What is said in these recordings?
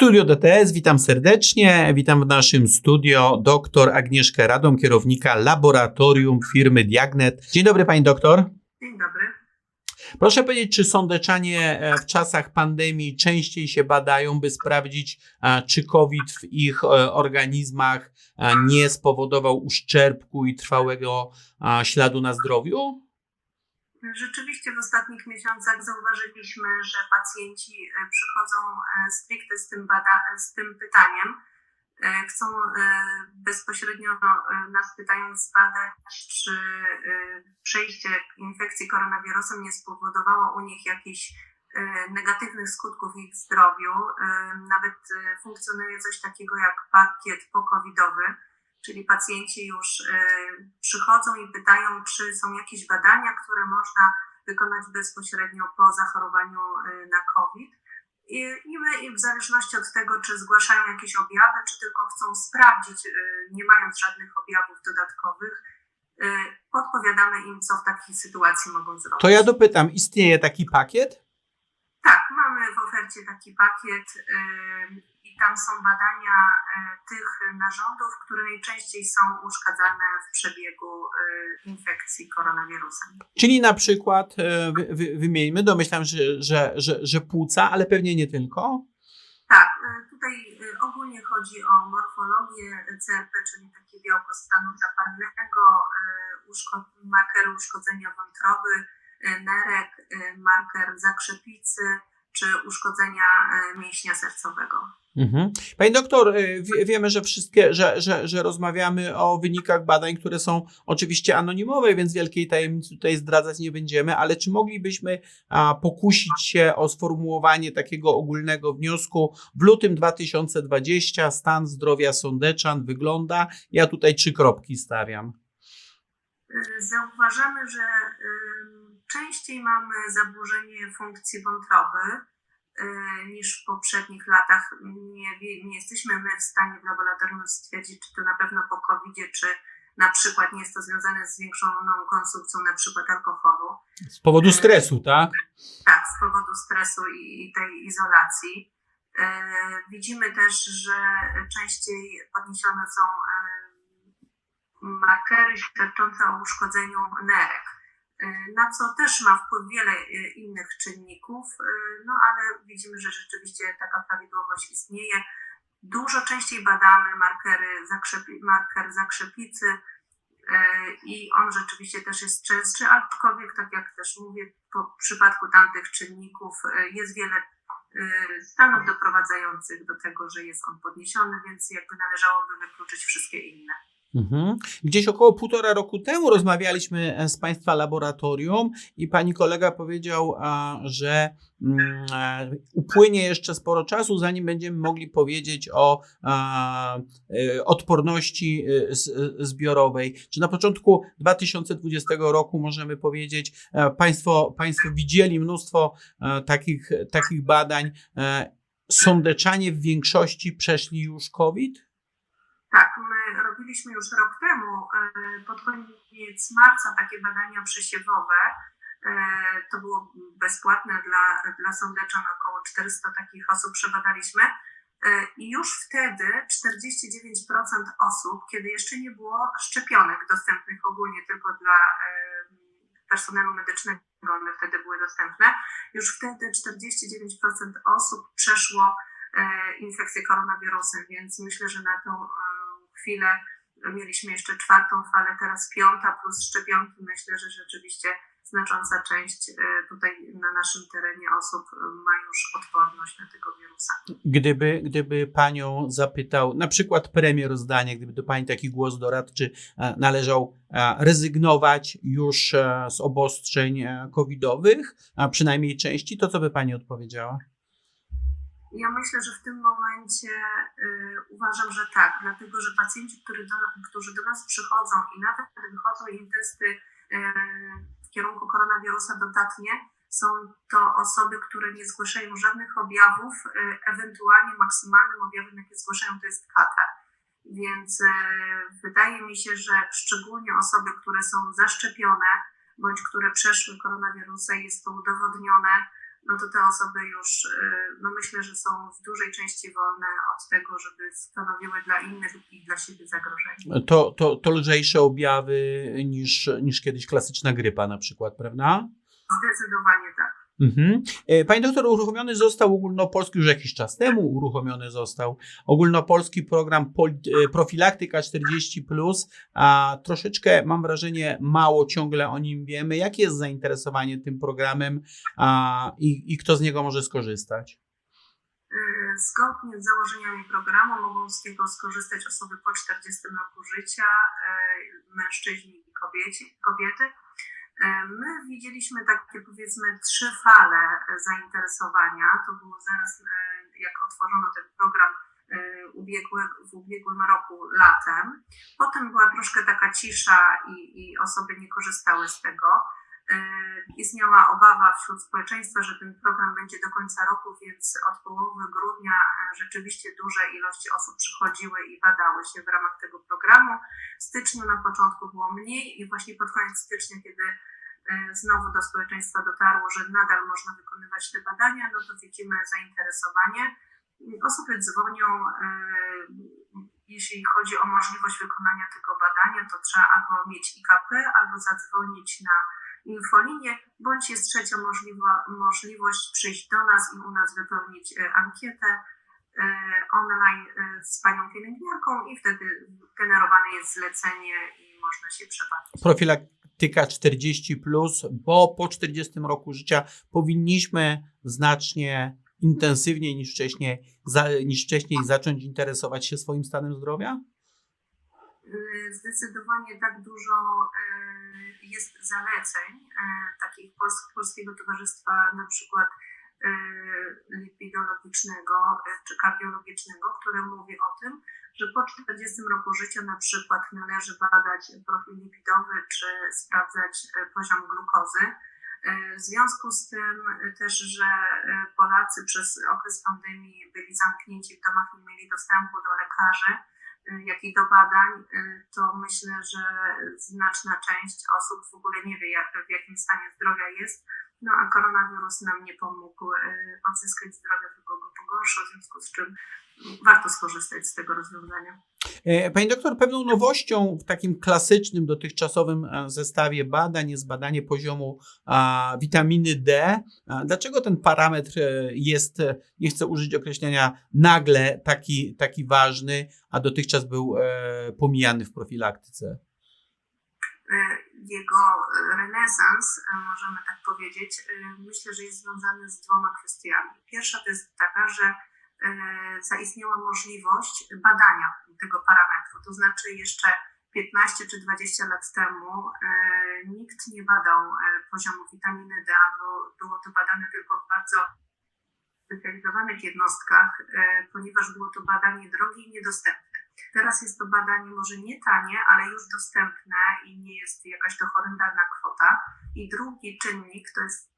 Studio DTS, witam serdecznie. Witam w naszym studio dr Agnieszkę Radą, kierownika laboratorium firmy Diagnet. Dzień dobry, pani doktor. Dzień dobry. Proszę powiedzieć, czy sądeczanie e, w czasach pandemii częściej się badają, by sprawdzić, czy COVID w ich e, organizmach nie spowodował uszczerbku i trwałego śladu na zdrowiu? Rzeczywiście w ostatnich miesiącach zauważyliśmy, że pacjenci e, przychodzą e, stricte z tym, bada- z tym pytaniem. E, Chcą e, bezpośrednio e, nas pytając zbadać, czy e, przejście infekcji koronawirusem nie spowodowało u nich jakichś e, negatywnych skutków ich zdrowiu. E, Nawet e, funkcjonuje coś takiego jak pakiet pokowidowy, czyli pacjenci już e, przychodzą i pytają, czy są jakieś badania, które można wykonać bezpośrednio po zachorowaniu e, na COVID. I, my w zależności od tego, czy zgłaszają jakieś objawy, czy tylko chcą sprawdzić, e, nie mając żadnych objawów dodatkowych, podpowiadamy im, co w takiej sytuacji mogą zrobić. To ja dopytam, istnieje taki pakiet? Tak, mamy w ofercie taki pakiet tam są badania y, tych narządów, które najczęściej są uszkadzane w przebiegu y, infekcji koronawirusem. Czyli na przykład, e, wy, wy, wymieńmy, domyślam, że, że, że, że płuca, ale pewnie nie tylko. Tak, tutaj ogólnie chodzi o morfologię CRP, czyli takie białko stanu zapalnego, uszko- markery uszkodzenia wątroby, nerek, marker zakrzepicy czy uszkodzenia y, mięśnia sercowego. Mhm. Pani doktor, y, wie, wiemy, że wszystkie, że, że, że rozmawiamy o wynikach badań, które są oczywiście anonimowe, więc wielkiej tajemnicy tutaj zdradzać nie będziemy, ale czy moglibyśmy a, pokusić się o sformułowanie takiego ogólnego wniosku? W lutym 2020 stan zdrowia sądeczan wygląda, ja tutaj trzy kropki stawiam. Y, Zauważamy, że ym, częściej mamy zaburzenie funkcji wątroby y, niż w poprzednich latach. Nie, nie jesteśmy my w stanie w laboratorium stwierdzić, czy to na pewno po covid czy na przykład nie jest to związane z zwiększoną konsumpcją na przykład alkoholu. Z powodu stresu, tak? Tak, z powodu stresu i i tej izolacji. Widzimy też, że częściej podniesione są markery świadczące o uszkodzeniu nerek, e, na co też ma wpływ wiele e, innych czynników, e, no ale widzimy, że rzeczywiście taka prawidłowość istnieje. Dużo częściej badamy markery zakrzepi, marker zakrzepicy i on rzeczywiście też jest częstszy, aczkolwiek tak jak też mówię, po przypadku tamtych czynników jest wiele stanów doprowadzających do tego, że jest on podniesiony, więc jakby należałoby wykluczyć wszystkie inne. Mhm. Gdzieś około półtora roku temu rozmawialiśmy e, z Państwa laboratorium i Pani kolega powiedział, że mm, e, upłynie jeszcze sporo czasu, zanim będziemy mogli powiedzieć o e, odporności zbiorowej. Czy na początku 2020 roku możemy powiedzieć, Państwo, państwo widzieli mnóstwo takich, takich badań, sądeczanie w większości przeszli już COVID? Tak, my robiliśmy już rok temu, e, pod koniec marca, takie badania przesiewowe. E, To było bezpłatne dla, dla sądeczan, około 400 takich osób przebadaliśmy. E, I już wtedy 49% osób, kiedy jeszcze nie było szczepionek dostępnych ogólnie tylko dla personelu medycznego, one wtedy były dostępne, już wtedy 49% osób przeszło infekcję koronawirusem, więc myślę, że na tą chwilę mieliśmy jeszcze czwartą falę, teraz piąta plus szczepionki. Myślę, że rzeczywiście znacząca część e, tutaj na naszym terenie osób e, ma już odporność na tego wirusa. Gdyby, gdyby panią zapytał, na przykład premię rozdanie, gdyby do pani taki głos doradczy e, należał rezygnować już z obostrzeń covidowych, a przynajmniej części, to co by pani odpowiedziała? Ja myślę, że w tym momencie y, uważam, że tak, dlatego że pacjenci, którzy do, którzy do nas przychodzą i nawet wychodzą im testy y, w kierunku koronawirusa dodatnie, są to osoby, które nie zgłaszają żadnych objawów, y, ewentualnie maksymalnym objawem, jakie zgłaszają, to jest katar. Więc y, wydaje mi się, że szczególnie osoby, które są zaszczepione bądź które przeszły koronawirusa, jest to udowodnione, no to te osoby już, y, no myślę, że są w dużej części wolne od tego, żeby stanowiły dla innych i dla siebie zagrożenie. To, to, to lżejsze objawy niż, niż kiedyś klasyczna grypa na przykład, prawda? Zdecydowanie tak. Mhm. E, Panie doktor, uruchomiony został ogólnopolski, już jakiś czas temu uruchomiony został ogólnopolski program e, Profilaktyka 40+, a troszeczkę mam wrażenie mało ciągle o nim wiemy. Jakie jest zainteresowanie tym programem a, i, i kto z niego może skorzystać? Y, Zgodnie z założeniami programu mogą z niego skorzystać osoby po 40 roku życia, mężczyźni i kobiety. Y, My widzieliśmy takie powiedzmy trzy fale zainteresowania. To było zaraz y, jak otworzono ten program w ubiegłym roku latem. Potem była troszkę taka cisza i, i osoby nie korzystały z tego. Y, Istniała obawa wśród społeczeństwa, że ten program będzie do końca roku, więc od połowy grudnia e, rzeczywiście duże ilości osób przychodziły i badały się w ramach tego programu. W styczniu na początku było mniej i właśnie pod koniec stycznia, kiedy e, znowu do społeczeństwa dotarło, że nadal można wykonywać te badania, no to widzimy zainteresowanie. Osoby dzwonią, jeśli chodzi o możliwość wykonania tego badania, to trzeba albo mieć IKP, albo zadzwonić na infolinię, bądź jest trzecia możliwa, możliwość przyjść do nas i u nas wypełnić e, ankietę e, online e, z panią pielęgniarką i wtedy generowane jest zlecenie i można się przebawić. Profilaktyka 40+, bo po 40 roku życia powinniśmy znacznie intensywniej niż wcześniej, za, niż wcześniej zacząć interesować się swoim stanem zdrowia? Zdecydowanie tak dużo jest zaleceń y, takich pols- Polskiego Towarzystwa na przykład y, lipidologicznego y, czy kardiologicznego, które mówi o tym, że po 40 roku życia na przykład należy badać profil lipidowy czy sprawdzać poziom glukozy. W związku z tym też, że Polacy przez okres pandemii byli zamknięci w domach, nie mieli dostępu do lekarzy, jak i do badań, y, to myślę, że znaczna część osób w ogóle nie wie, jak, w jakim stanie zdrowia jest. No a koronawirus nam nie pomógł y, odzyskać zdrowia, tylko go pogorszył, w związku z czym warto skorzystać z tego rozwiązania. E, Pani doktor, pewną nowością w takim klasycznym, dotychczasowym e, zestawie badań jest badanie poziomu a, witaminy D. A, Dlaczego ten parametr e, jest, nie chcę użyć określenia nagle taki, taki ważny, a dotychczas był e, pomijany w profilaktyce? Jego renesans, możemy tak powiedzieć, myślę, że jest związany z dwoma kwestiami. Pierwsza to jest taka, że zaistniała możliwość badania tego parametru, to znaczy jeszcze 15 czy 20 lat temu e, nikt nie badał e, poziomu witaminy D, albo było to badane tylko w bardzo specjalizowanych jednostkach, e, ponieważ było to badanie drogie i niedostępne. Teraz jest to badanie może nie tanie, ale już dostępne i nie jest jakaś to horrendalna kwota. I drugi czynnik to jest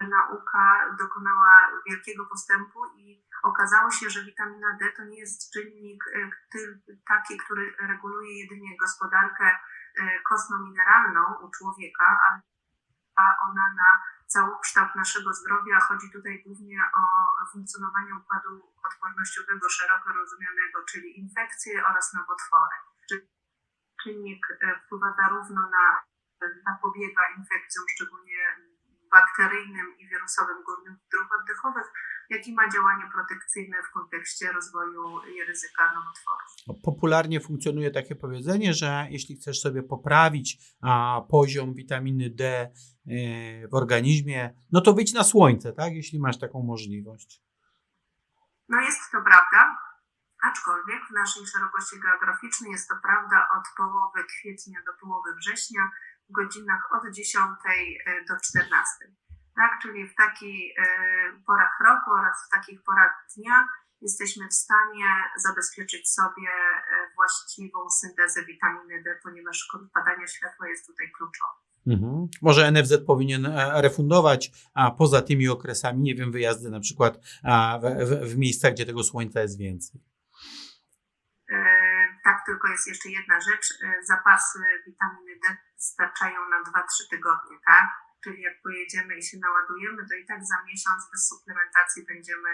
nauka dokonała wielkiego postępu i okazało się, że witamina D to nie jest czynnik e, taki, który reguluje jedynie gospodarkę e, kostno-mineralną u człowieka, a- ona na całokształt naszego zdrowia. Chodzi tutaj głównie o funkcjonowanie układu odpornościowego szeroko rozumianego, czyli infekcje oraz nowotwory. Czy czynnik e, wpływa zarówno na zapobiega infekcjom, szczególnie bakteryjnym i wirusowym górnych dróg oddechowych, jak i ma działanie protekcyjne w kontekście rozwoju i ryzyka nowotworów. Popularnie funkcjonuje takie powiedzenie, że jeśli chcesz sobie poprawić a, poziom witaminy D e, w organizmie, no to wyjdź na słońce, tak? Jeśli masz taką możliwość. No jest to prawda, aczkolwiek w naszej szerokości geograficznej jest to prawda od połowy kwietnia do połowy września w godzinach od 10 do 14. Tak, czyli w takich e, porach roku oraz w takich porach dnia jesteśmy w stanie zabezpieczyć sobie e, właściwą syntezę witaminy D, ponieważ kod badania światła jest tutaj kluczowy. Mhm. Może NFZ powinien e, refundować, a poza tymi okresami, nie wiem, wyjazdy na przykład w, w, w miejsca, gdzie tego słońca jest więcej. Tak, tylko jest jeszcze jedna rzecz. Zapasy witaminy D starczają na 2-3 tygodnie, tak? Czyli jak pojedziemy i się naładujemy, to i tak za miesiąc bez suplementacji będziemy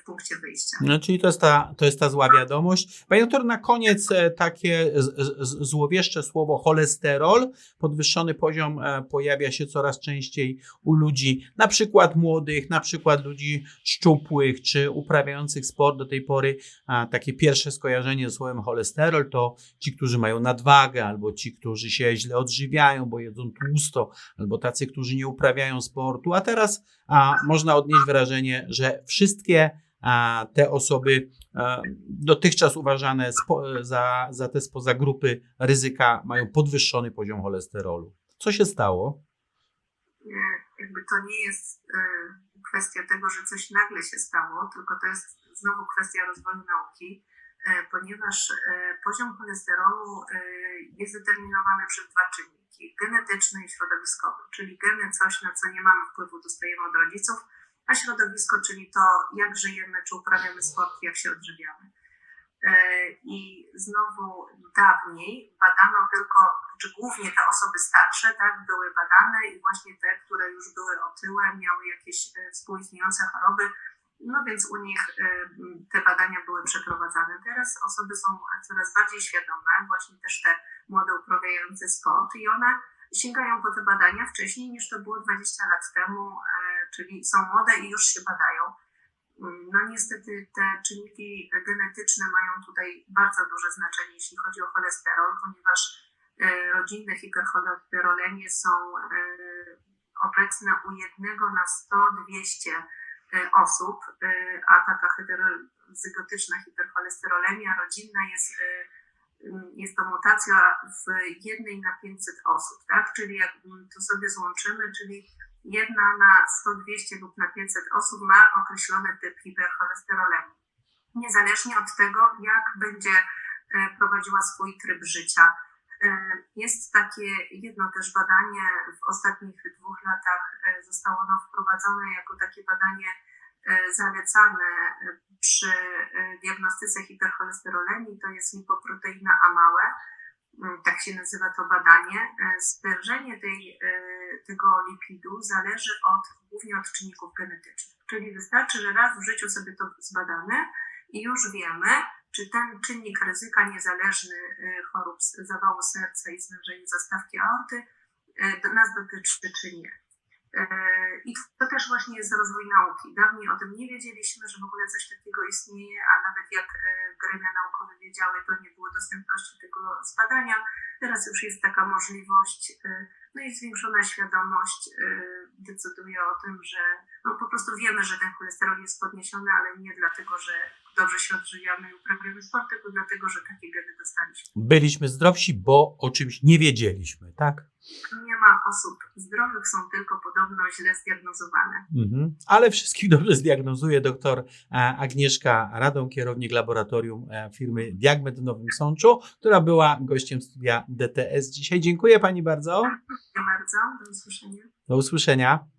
w punkcie wyjścia. No, czyli to jest, ta, to jest ta zła wiadomość. Panie doktor, na koniec e, takie z, z, złowieszcze słowo cholesterol. Podwyższony poziom e, pojawia się coraz częściej u ludzi, na przykład młodych, na przykład ludzi szczupłych czy uprawiających sport. Do tej pory a, takie pierwsze skojarzenie z słowem cholesterol to ci, którzy mają nadwagę, albo ci, którzy się źle odżywiają, bo jedzą tłusto, albo tacy, którzy nie uprawiają sportu. A teraz a, można odnieść wrażenie, że wszystkie a te osoby e, dotychczas uważane za, za te spoza grupy ryzyka mają podwyższony poziom cholesterolu. Co się stało? Jakby to nie jest e, kwestia tego, że coś nagle się stało, tylko to jest znowu kwestia rozwoju nauki, e, ponieważ poziom cholesterolu jest determinowany przez dwa czynniki, genetyczny i środowiskowy, czyli geny coś, na co nie mamy wpływu, dostajemy od rodziców, a środowisko, czyli to, jak żyjemy, czy uprawiamy sport, jak się odżywiamy. E, I znowu dawniej badano tylko, czy głównie te osoby starsze, tak, były badane i właśnie te, które już były otyłe, miały jakieś e, współistniejące choroby, no więc u nich e, te badania były przeprowadzane. Teraz osoby są coraz bardziej świadome, właśnie też te młode uprawiające sport i one sięgają po te badania wcześniej niż to było 20 lat temu, e, czyli są młode i już się badają. Mm, No niestety te czynniki genetyczne mają tutaj bardzo duże znaczenie, jeśli chodzi o cholesterol, ponieważ e, rodzinne hipercholesterolemię są e, obecne u jednego na 100-200 e, osób, a taka heterozygotyczna hipercholesterolemia rodzinna jest, e, m, jest to mutacja w jednej na 500 osób, tak? Czyli jak to sobie złączymy, czyli jedna na 100-200 lub na 500 osób ma określony typ hipercholesterolemii. Niezależnie od tego, jak będzie e, prowadziła swój tryb życia. E, Jest takie jedno też badanie w ostatnich dwóch latach e, zostało ono wprowadzone jako takie badanie zalecane przy diagnostyce hipercholesterolemii, to jest lipoproteina A małe, tak się nazywa to badanie. E, Stężenie tej, e, tego lipidu zależy od, głównie od czynników genetycznych. Czyli wystarczy, że raz w życiu sobie to zbadamy i już wiemy, czy ten czynnik ryzyka niezależny e, chorób zawału serca i zwężenia zastawki aorty e, nas dotyczy, czy nie. E, I to też właśnie jest rozwój nauki. Dawniej o tym nie wiedzieliśmy, że w ogóle coś takiego istnieje, a nawet jak e, gremia naukowe wiedziały, to nie było dostępności tego zbadania. Teraz już jest taka możliwość, e, no i zwiększona świadomość e, decyduje o tym, że no po prostu wiemy, że ten cholesterol jest podniesiony, ale nie dlatego, że dobrze się odżywiamy i uprawiamy sport, tylko dlatego, że takie geny dostaliśmy. Byliśmy zdrowsi, bo o czymś nie wiedzieliśmy, tak? Osób zdrowych, są tylko podobno źle zdiagnozowane. Mhm. Ale wszystkich dobrze zdiagnozuje doktor e, Agnieszka Radą, kierownik laboratorium e, firmy Diagmed w Nowym Sączu, która była gościem studia DTS dzisiaj. Dziękuję Pani bardzo. Dziękuję bardzo, do usłyszenia. Do usłyszenia.